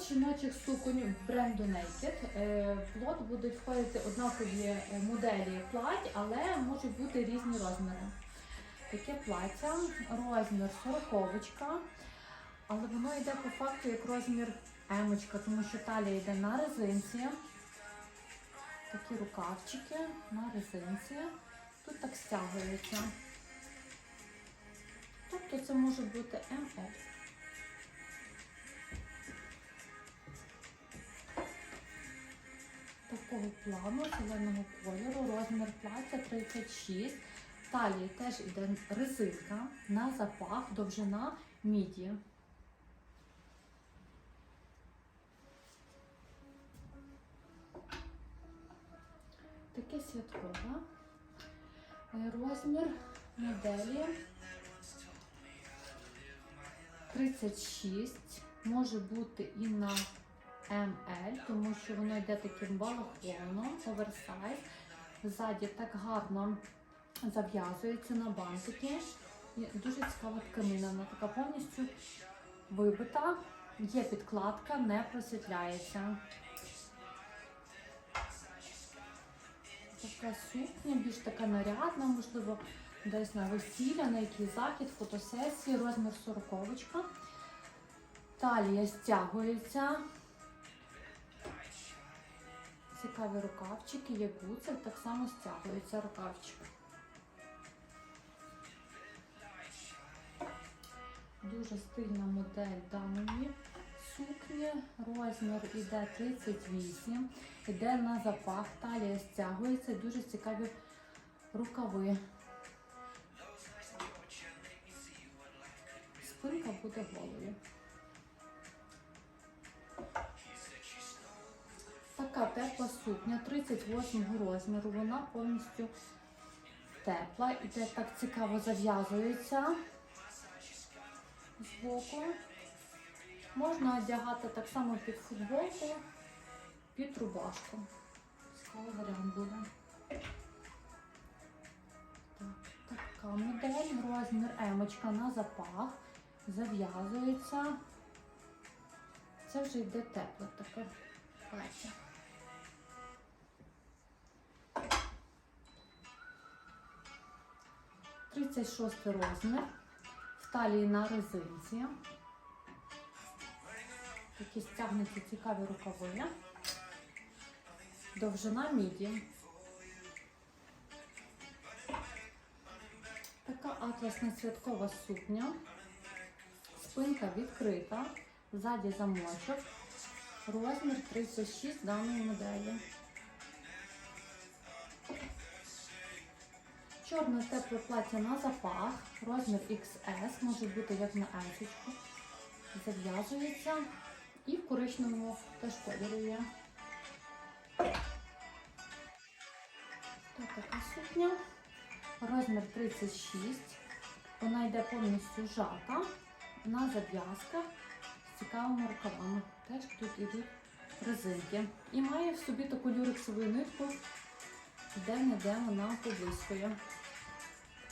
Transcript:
плод жіночих суконь бренду Naked. Е, плод будуть входити однакові е, моделі плать, але можуть бути різні розміри. Таке плаття, розмір сороковочка, але воно йде по факту як розмір емочка, тому що талія йде на резинці. Такі рукавчики на резинці. Тут так стягується. Тобто це може бути МЛ. Такого плану, зеленого кольору, розмір плаття 36. Талії теж іде резинка на запах, довжина міді. Таке святкове. Розмір моделі 36. Може бути і на ML, тому що воно йде таким балахоном, оверсайз. Ззаді так гарно зав'язується на бантики. Дуже цікава тканина. Вона така повністю вибита. Є підкладка, не просвітляється. Така сукня, більш така нарядна, можливо, десь на весілля, на якийсь захід, фотосесії, розмір сороковочка. Талія стягується. Цікаві рукавчики, є гуцик, так само стягується рукавчик. Дуже стильна модель даної сукні. Розмір іде 38, іде на запах, талія стягується, дуже цікаві рукави. Спинка буде голою. Така сукня 38 розміру. Вона повністю тепла. Іде так цікаво зав'язується з боку. Можна одягати так само під футболку, під рубашку. Цікавий варіант буде. Так, така модель, розмір емочка на запах. Зав'язується. Це вже йде тепле таке плаття. Тридцять шостий розмір. В талії на резинці. Такі стягнуті цікаві рукави. Довжина міді. Така атласна святкова сукня. Спинка відкрита. Ззаді замочок. Розмір 36 даної моделі. Чорне тепле плаття на запах. Розмір XS. Може бути як на есочку. Зав'язується. І в коричневому теж кольорі є. Так, така сукня. Розмір 36. Вона йде повністю жата на зав'язках з цікавими рукавами. Теж тут ідуть резинки. І має в собі таку люрексову нитку, де-не-де вона поблискує.